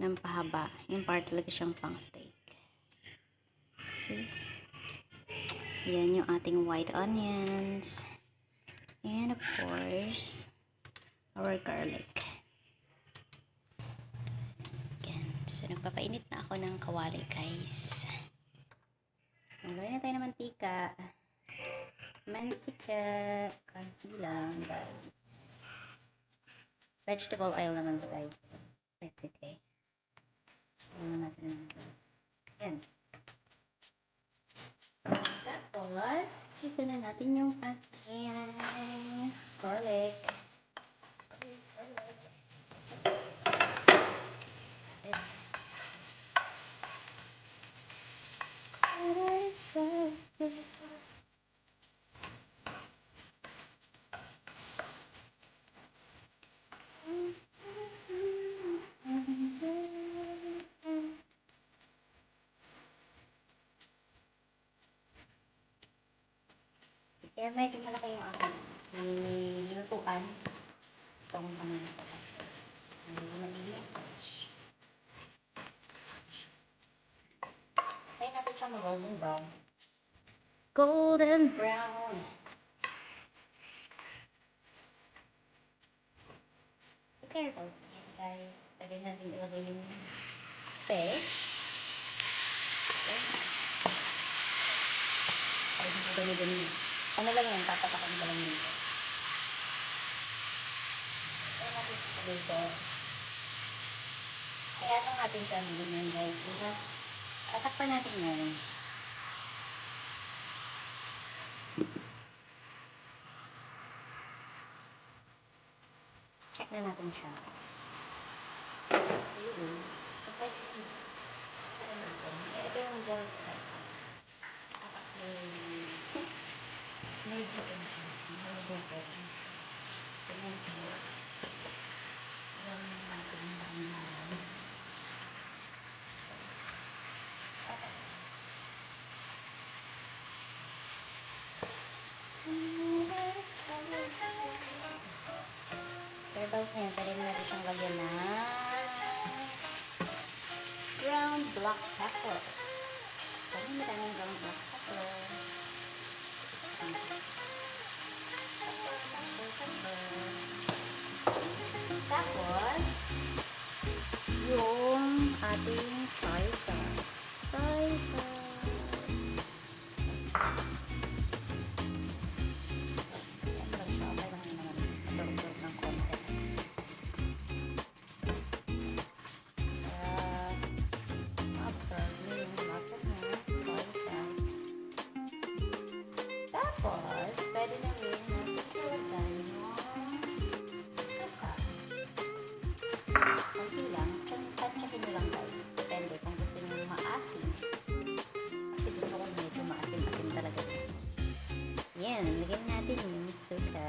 ng pahaba. Yung part talaga siyang pang steak. See? Yan yung ating white onions. And of course, our garlic. Yan. So, nagpapainit na ako ng kawali, guys. Magawin na tayo ng mantika. Mantika. Kanti lang, guys. Vegetable oil naman, guys. That's okay. Ano natin naman. Yan. Tapos, isa na natin yung ating garlic. Kaya medyo malaki yung akin. Nilutuan. Itong ito. Medyo maliit. Kaya natin siya mag-golden brown. Golden brown. Careful yan guys. Pwede natin ilagay yung fish. Okay. Ay, hindi ko ganun. Ano lang yan, papatakan ko lang dito. Kaya natin sa dito. Kaya ano natin siya ganyan guys. Diba? Tatakpan natin yan. Check na natin siya. Ground black pepper. Pwede maraming ground black pepper. Tapos, yung ating Yan, lagyan natin yung suka.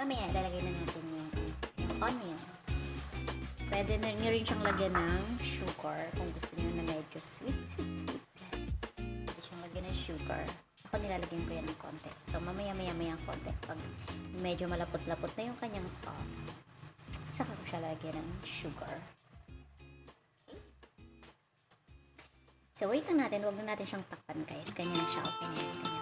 Mamaya, lalagay na natin yung, onions. Pwede na nyo rin siyang lagyan ng sugar kung gusto nyo na medyo sweet, sweet, sweet. Pwede siyang lagyan ng sugar. Ako nilalagyan ko yan ng konti. So, mamaya, maya, maya ang konti. Pag medyo malapot-lapot na yung kanyang sauce, saka ko siya lagyan ng sugar. So, wait lang natin. Huwag na natin siyang takpan, guys. Ganyan siya. Okay na yan. Ganyan,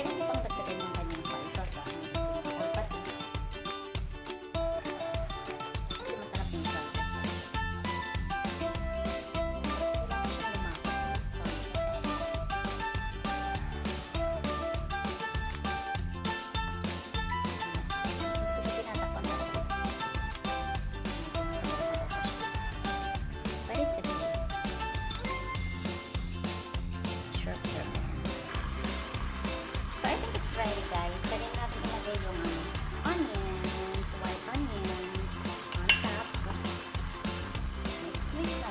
Pwede niyo pang dagdagan wait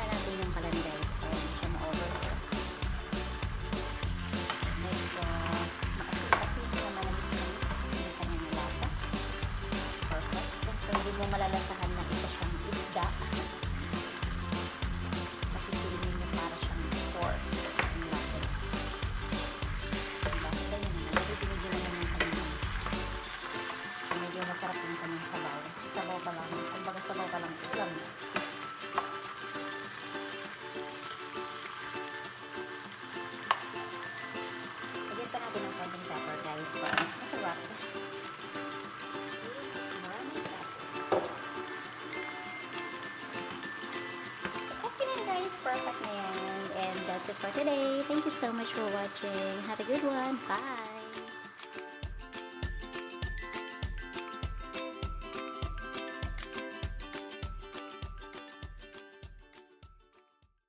na natin yung kalandays para ma-over. Medyo maasin-asin na malamis-lamis yung kanyang hindi mo malalasahan na ito siyang isda. so much for watching. Have a good one. Bye.